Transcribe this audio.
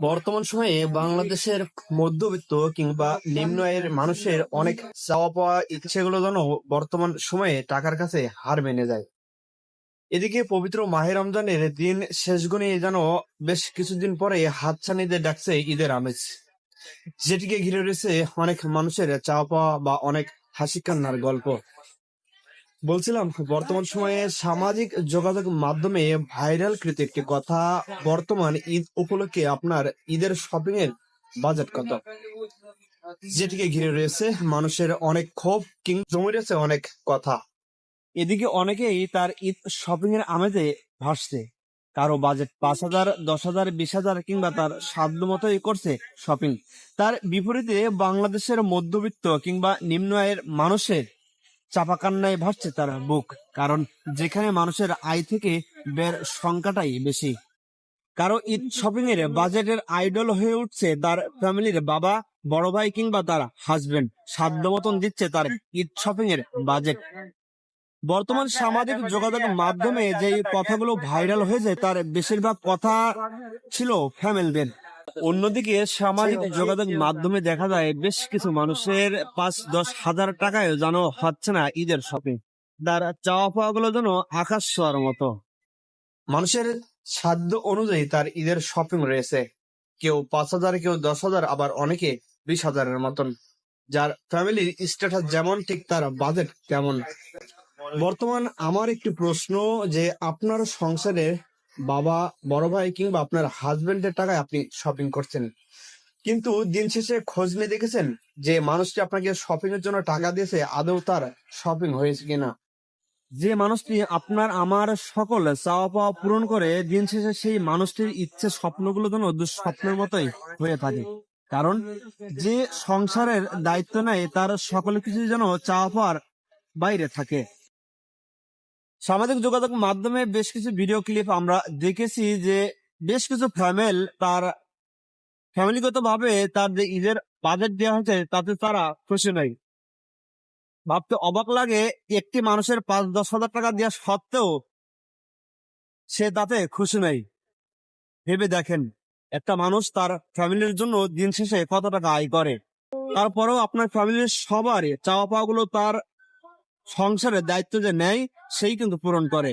বর্তমান সময়ে বাংলাদেশের মধ্যবিত্ত কিংবা নিম্ন আয়ের মানুষের অনেক চাওয়া পাওয়া ইচ্ছেগুলো যেন বর্তমান সময়ে টাকার কাছে হার মেনে যায়। এদিকে পবিত্র মাহে রমজানের দিন শেষ গণিয়ে যেন বেশ কিছুদিন পরে হাতছানিতে ডাকছে ঈদের আমেজ। যেটিকে ঘিরে রয়েছে অনেক মানুষের চাওয়া পাওয়া বা অনেক হাসি কান্নার গল্প। বলছিলাম, বর্তমান সময়ে সামাজিক যোগাযোগ মাধ্যমে ভাইরাল কৃত একটি কথা, বর্তমান ঈদ উপলক্ষে আপনার ঈদের শপিং এর বাজেট কত? যেটিকে ঘিরে রয়েছে মানুষের অনেক ক্ষোভ কিং জমে রয়েছে অনেক কথা। এদিকে অনেকেই তার ঈদ শপিং এর আমেজে ভাসছে। কারও বাজেট পাঁচ হাজার, দশ হাজার, বিশ হাজার কিংবা তার সাধ্য মতোই করছে শপিং। তার বিপরীতে বাংলাদেশের মধ্যবিত্ত কিংবা নিম্ন আয়ের মানুষের চাপা কান্নায় ভাসছে তার বুক, কারণ যেখানে মানুষের আয় থেকে ব্যয়ের সংখ্যাটাই বেশি। কারও ঈদ শপিং এর বাজেটের আইডল হয়ে উঠছে তার ফ্যামিলির বাবা, বড় ভাই কিংবা তার হাজবেন্ড সাধ্য মতন দিচ্ছে তার ঈদ শপিং এর বাজেট। বর্তমান সামাজিক যোগাযোগ মাধ্যমে যে কথাগুলো ভাইরাল হয়েছে, তার বেশিরভাগ কথা ছিল ফ্যামিলিদের। অন্যদিকে সামাজিক যোগাযোগ মাধ্যমে দেখা যায় বেশ কিছু মানুষের পাঁচ দশ হাজার টাকায় যেন হচ্ছে না ঈদের শপিং তার চাওয়া পাওয়া গুলো যেন আকাশ ছোঁয়ার মতো। মানুষের সাধ্য অনুযায়ী তার ঈদের শপিং রয়েছে। কেউ পাঁচ হাজার কেউ দশ হাজার আবার অনেকে বিশ হাজারের মতন। যার ফ্যামিলির স্ট্যাটাস যেমন ঠিক তার বাজেট তেমন। বর্তমান আমার একটি প্রশ্ন যে আপনার সংসারে বাবা, বড় ভাই কিংবা আপনার হাজবেন্ডের টাকায় আপনি শপিং করছেন। কিন্তু দিন শেষে খোঁজ নিয়ে দেখেছেন যে মানুষটি আপনাকে শপিং এর জন্য টাকা দিয়েছে, আদৌ তার শপিং হয়েছে কিনা? যে মানুষটি আপনার, আমার সকল চাওয়া পাওয়া পূরণ করে দিন শেষে সেই মানুষটির ইচ্ছে স্বপ্নগুলো যেন দুঃস্বপ্নের মতোই হয়ে থাকে। কারণ যে সংসারের দায়িত্ব নেয়, তার সকল কিছু যেন চাওয়া পাওয়ার বাইরে থাকে। সামাজিক যোগাযোগ মাধ্যমে বেশ কিছু ভিডিও ক্লিপ আমরা দেখেছি যে বেশ কিছু ফ্যামিল তার ফ্যামিলিগত ভাবে তার যে ঈদের বাজেট দেওয়া হয়েছে, তাতে তারা খুশি নয়। ভাবতে অবাক লাগে, একটি মানুষের পাঁচ, দশ হাজার টাকা দেওয়া সত্ত্বেও সে তাতে খুশি নেই ভেবে দেখেন, একটা মানুষ তার ফ্যামিলির জন্য দিন শেষে কত টাকা আয় করে। তারপরেও আপনার ফ্যামিলির সবারই চাওয়া পাওয়া গুলো তার সংসারের দায়িত্ব যে নেয় সেই কিন্তু পূরণ করে।